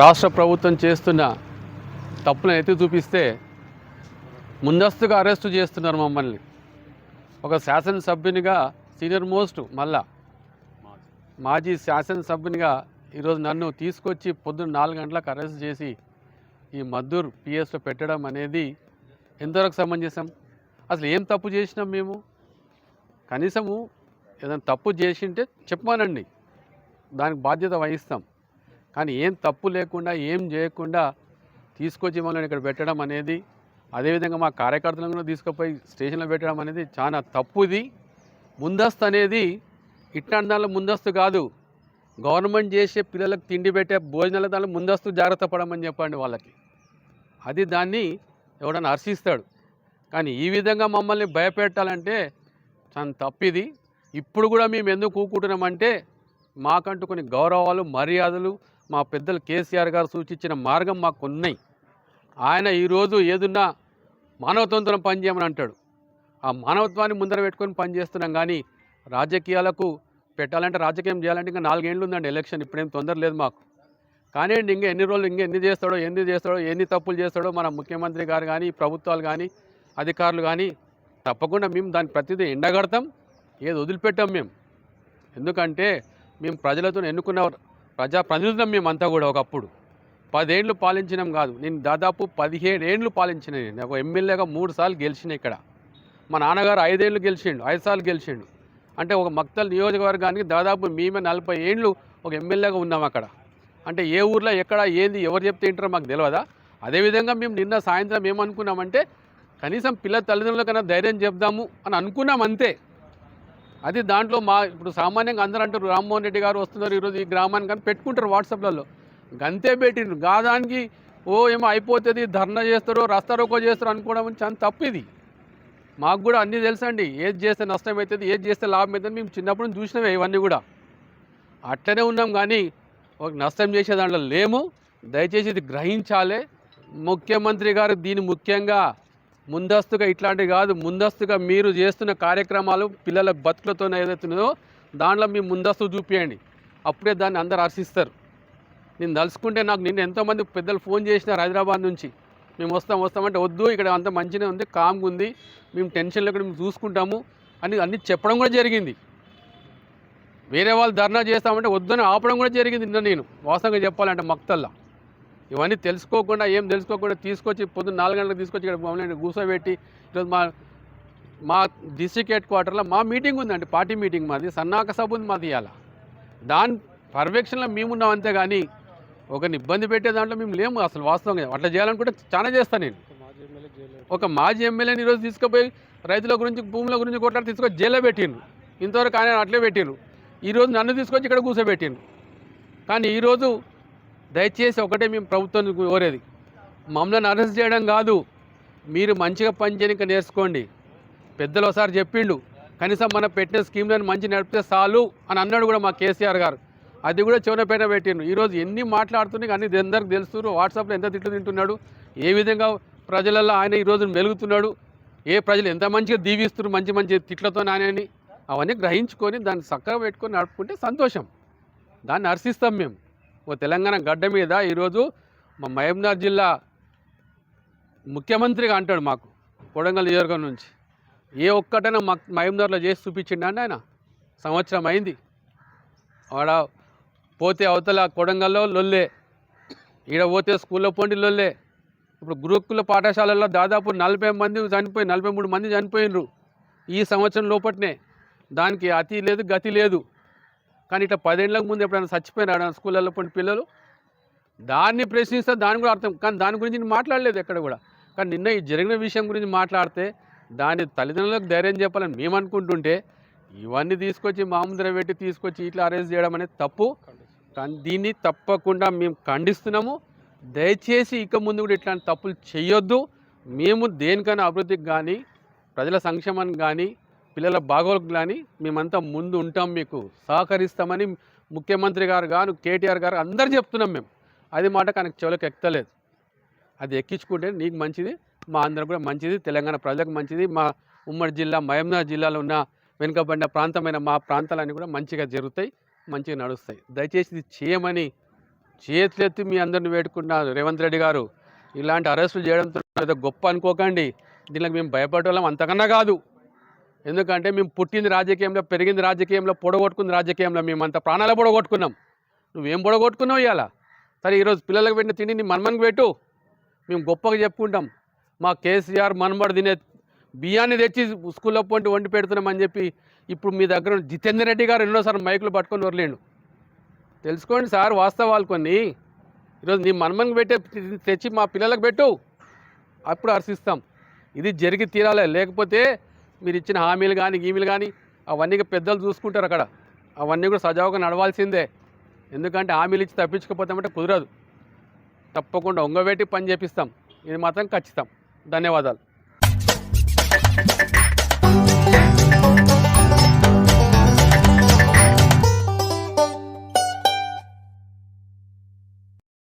రాష్ట్ర ప్రభుత్వం చేస్తున్న తప్పులను ఎత్తి చూపిస్తే ముందస్తుగా అరెస్టు చేస్తున్నారు మమ్మల్ని. ఒక శాసనసభ్యునిగా సీనియర్ మోస్ట్ మళ్ళా మాజీ శాసనసభ్యునిగా ఈరోజు నన్ను తీసుకొచ్చి పొద్దున్న నాలుగు గంటలకు అరెస్ట్ చేసి ఈ మద్దూర్ పిఎస్లో పెట్టడం అనేది ఎంతవరకు సమంజసం? అసలు ఏం తప్పు చేసినాం మేము? కనీసము ఏదైనా తప్పు చేసింటే చెప్పమానండి. దానికి బాధ్యత వహిస్తాం. కానీ ఏం తప్పు లేకుండా ఏం చేయకుండా తీసుకొచ్చి మనల్ని ఇక్కడ పెట్టడం అనేది అదేవిధంగా మా కార్యకర్తలను కూడా తీసుకుపోయి స్టేషన్లో పెట్టడం అనేది చాలా తప్పుది. ముందస్తు అనేది ఇట్లాంటి దానిలో ముందస్తు కాదు. గవర్నమెంట్ చేసే పిల్లలకు తిండి పెట్టే భోజనాల దానిలో ముందస్తు జాగ్రత్త పడమని చెప్పండి వాళ్ళకి. అది దాన్ని ఎవడన్నా హర్షిస్తాడు. కానీ ఈ విధంగా మమ్మల్ని భయపెట్టాలంటే చాలా తప్పిది. ఇప్పుడు కూడా మేము ఎందుకు కూకుంటున్నామంటే మాకంటూ కొన్ని గౌరవాలు మర్యాదలు మా పెద్దలు కేసీఆర్ గారు సూచించిన మార్గం మాకు ఉన్నాయి. ఆయన ఈరోజు ఏదున్నా మానవతంత్రం పనిచేయమని అంటాడు. ఆ మానవత్వాన్ని ముందర పెట్టుకొని పనిచేస్తున్నాం కానీ రాజకీయాలకు పెట్టాలంటే రాజకీయం చేయాలంటే ఇంకా నాలుగేళ్ళు ఉందండి ఎలక్షన్. ఇప్పుడేం తొందర లేదు మాకు. కానీ ఇంకా ఎన్ని రోజులు ఇంకా ఎన్ని చేస్తాడో ఎన్ని చేస్తాడో ఎన్ని తప్పులు చేస్తాడో మన ముఖ్యమంత్రి గారు కానీ ప్రభుత్వాలు కానీ అధికారులు కానీ తప్పకుండా మేము దాని ప్రతిదీ ఎండగడతాం ఏది వదిలిపెట్టాం మేము. ఎందుకంటే మేము ప్రజలతో ఎన్నుకున్న ప్రజా ప్రతినిధులం మేమంతా కూడా ఒకప్పుడు. పదేండ్లు పాలించినాం కాదు. నేను దాదాపు పదిహేడు ఏండ్లు పాలించిన నేను. ఒక ఎమ్మెల్యేగా మూడు సార్లు గెలిచిన ఇక్కడ. మా నాన్నగారు ఐదేళ్ళు గెలిచిండు ఐదు సార్లు గెలిచిండు. అంటే ఒక మక్తల్ నియోజకవర్గానికి దాదాపు మేమే నలభై ఏండ్లు ఒక ఎమ్మెల్యేగా ఉన్నాం అక్కడ. అంటే ఏ ఊర్లో ఎక్కడ ఏంది ఎవరు చెప్తే ఏంటారో మాకు తెలియదా అదేవిధంగా మేము నిన్న సాయంత్రం ఏమనుకున్నామంటే కనీసం పిల్ల తల్లిదండ్రులకన్నా ధైర్యం చెప్దాము అని అనుకున్నాం అంతే. అది దాంట్లో మా ఇప్పుడు సామాన్యంగా అందరూ అంటారు రామ్మోహన్ రెడ్డి గారు వస్తున్నారు ఈరోజు ఈ గ్రామానికి కానీ పెట్టుకుంటారు వాట్సాప్లలో. గంతే పెట్టిండ్రు. గాదానికి ఓ ఏమో అయిపోతుంది ధర్నా చేస్తారో రస్తారోకో చేస్తారో అనుకోవడం చాలా తప్పు ఇది. మాకు కూడా అన్నీ తెలుసండి ఏది చేస్తే నష్టం అవుతుంది ఏది చేస్తే లాభం అవుతుంది మేము చిన్నప్పుడు చూసినవే ఇవన్నీ కూడా. అట్లనే ఉన్నాం కానీ ఒక నష్టం చేసే దాంట్లో లేము. దయచేసి ఇది గ్రహించాలే. ముఖ్యమంత్రి గారు దీన్ని ముఖ్యంగా ముందస్తుగా ఇట్లాంటివి కాదు ముందస్తుగా మీరు చేస్తున్న కార్యక్రమాలు పిల్లల బతుకులతో ఏదైతున్నదో దాంట్లో మీ ముందస్తు చూపించండి అప్పుడే దాన్ని అందరు హర్షిస్తారు. నేను తలుసుకుంటే నాకు నిన్న ఎంతోమంది పెద్దలు ఫోన్ చేసినారు హైదరాబాద్ నుంచి. మేము వస్తాం వస్తామంటే వద్దు ఇక్కడ అంత మంచిగా ఉంది కామ్గా ఉంది మేము టెన్షన్లో కూడా మేము చూసుకుంటాము అని అన్ని చెప్పడం కూడా జరిగింది. వేరే వాళ్ళు ధర్నా చేస్తామంటే వద్దని ఆపడం కూడా జరిగింది నిన్న నేను వాస్తవంగా చెప్పాలంటే మక్తల్లా. ఇవన్నీ తెలుసుకోకుండా ఏం తెలుసుకోకుండా తీసుకొచ్చి పొద్దున్న నాలుగు గంటలకు తీసుకొచ్చి ఇక్కడ మమ్మల్ని కూర్చోబెట్టి ఈరోజు మా మా డిస్ట్రిక్ట్ హెడ్ క్వార్టర్లో మా మీటింగ్ ఉందండి పార్టీ మీటింగ్ మాది సన్నాహక సభ ఉంది మాది ఇవాళ దాని పర్యవేక్షణలో మేమున్నాం అంతే కానీ ఒకరిని ఇబ్బంది పెట్టే దాంట్లో మేము లేము అసలు వాస్తవంగా. అట్లా చేయాలనుకుంటే చాలా చేస్తాను నేను. ఒక మాజీ ఎమ్మెల్యేని ఈరోజు తీసుకుపోయి రైతుల గురించి భూముల గురించి కొట్లాడి తీసుకొని జైల్లో పెట్టిండ్రు. ఇంతవరకు ఆయన అట్లే పెట్టిండ్రు. ఈరోజు నన్ను తీసుకొచ్చి ఇక్కడ కూర్చోబెట్టిండ్రు. కానీ ఈరోజు దయచేసి ఒకటే మేము ప్రభుత్వాన్ని కోరేది. మమ్మల్ని అరెస్ట్ చేయడం కాదు. మీరు మంచిగా పనిచేయక నేర్చుకోండి. పెద్దలు ఒకసారి చెప్పిండు కనీసం మన పెట్టిన స్కీమ్లను మంచి నడిపితే చాలు అని అన్నాడు కూడా మా కేసీఆర్ గారు. అది కూడా చివరపైన పెట్టిండు ఈరోజు ఎన్ని మాట్లాడుతున్నాయి అన్ని అందరికి తెలుస్తున్నారు వాట్సాప్లో ఎంత తిట్లు తింటున్నాడు ఏ విధంగా ప్రజలలో ఆయన ఈరోజు మెలుగుతున్నాడు ఏ ప్రజలు ఎంత మంచిగా దీవిస్తున్నారు మంచి మంచి తిట్లతో ఆయనని అవన్నీ గ్రహించుకొని దాన్ని చక్కగా పెట్టుకొని నడుపుకుంటే సంతోషం. దాన్ని హర్షిస్తాం మేము. ఓ తెలంగాణ గడ్డ మీద ఈరోజు మా మహబూబ్నగర్ జిల్లా ముఖ్యమంత్రిగా అంటాడు మాకు కొడంగల్ నియోజకవర్గం నుంచి. ఏ ఒక్కటైనా మా మహబూబ్నగర్లో చేసి చూపించిండు అండి ఆయన? సంవత్సరం అయింది. ఆడ పోతే అవతల కొడంగల్లో లొల్లే. ఈడ పోతే స్కూల్లో పోండి లొల్లే. ఇప్పుడు గురుకుల పాఠశాలల్లో దాదాపు నలభై మంది చనిపోయి నలభై మూడు మంది చనిపోయినరు ఈ సంవత్సరం లోపట్నే. దానికి అతి లేదు గతి లేదు. కానీ ఇట్లా పదేళ్ళకు ముందు ఎప్పుడైనా చచ్చిపోయినాడు స్కూళ్ళల్లో పోయిన పిల్లలు? దాన్ని ప్రశ్నిస్తే దాని కూడా అర్థం. కానీ దాని గురించి నేను మాట్లాడలేదు ఎక్కడ కూడా. కానీ నిన్న ఈ జరిగిన విషయం గురించి మాట్లాడితే దాని తల్లిదండ్రులకు ధైర్యం చెప్పాలని మేము అనుకుంటుంటే ఇవన్నీ తీసుకొచ్చి మామూలు పెట్టి తీసుకొచ్చి ఇట్లా అరేంజ్ చేయడం అనేది తప్పు. కానీ దీన్ని తప్పకుండా మేము ఖండిస్తున్నాము. దయచేసి ఇక ముందు కూడా ఇట్లాంటి తప్పులు చేయొద్దు. మేము దేనికైనా అభివృద్ధికి కానీ ప్రజల సంక్షేమానికి కానీ పిల్లల బాగోగులకు కానీ మేమంతా ముందు ఉంటాం మీకు. సహకరిస్తామని ముఖ్యమంత్రి గారు గాను కేటీఆర్ గారు అందరు చెప్తున్నాం మేము. అది మాట కనుక చెవులకు ఎక్కలేదు. అది ఎక్కించుకుంటే నీకు మంచిది మా అందరం కూడా మంచిది తెలంగాణ ప్రజలకు మంచిది మా ఉమ్మడి జిల్లా మహమ్నాథ్ జిల్లాలో ఉన్న వెనుకబడిన ప్రాంతమైన మా ప్రాంతాలన్నీ కూడా మంచిగా జరుగుతాయి మంచిగా నడుస్తాయి. దయచేసి ఇది చేయమని చేతులెత్తి మీ అందరిని వేడుకుంటున్నారు రేవంత్ రెడ్డి గారు ఇలాంటి అరెస్టులు చేయడంతో గొప్ప అనుకోకండి. దీనికి మేము భయపడేవాళ్ళం అంతకన్నా కాదు. ఎందుకంటే మేము పుట్టింది రాజకీయంలో పెరిగింది రాజకీయంలో పొడగొట్టుకుంది రాజకీయంలో మేము అంత ప్రాణాలు పొడగొట్టుకున్నాం. నువ్వేం పొడగొట్టుకున్నావు ఇవాళ సరే ఈరోజు పిల్లలకు పెట్టిన తిండిని మన్మన్కి పెట్టు. మేము గొప్పగా చెప్పుకుంటాం. మా కేసీఆర్ మనమడు తినే బియ్యాన్ని తెచ్చి స్కూల్లో పోయి వండి పెడుతున్నామని చెప్పి ఇప్పుడు మీ దగ్గర జితేందర్ రెడ్డి గారు ఎన్నోసార్లు మైకులు పట్టుకొని వరలేండు తెలుసుకోండి సార్ వాస్తవాలు కొన్ని. ఈరోజు నీ మన్మన్కి పెట్టే తెచ్చి మా పిల్లలకు పెట్టు. అప్పుడు హర్షిస్తాం. ఇది జరిగి తీరాలే. లేకపోతే మీరు ఇచ్చిన హామీలు కానీ గీమీలు కానీ అవన్నీ పెద్దలు చూసుకుంటారు అక్కడ. అవన్నీ కూడా సజావుగా నడవాల్సిందే. ఎందుకంటే హామీలు ఇచ్చి తప్పించకపోతామంటే కుదరదు. తప్పకుండా ఉంగబెట్టి పని చేపిస్తాం. ఇది మాత్రం ఖచ్చితం. ధన్యవాదాలు.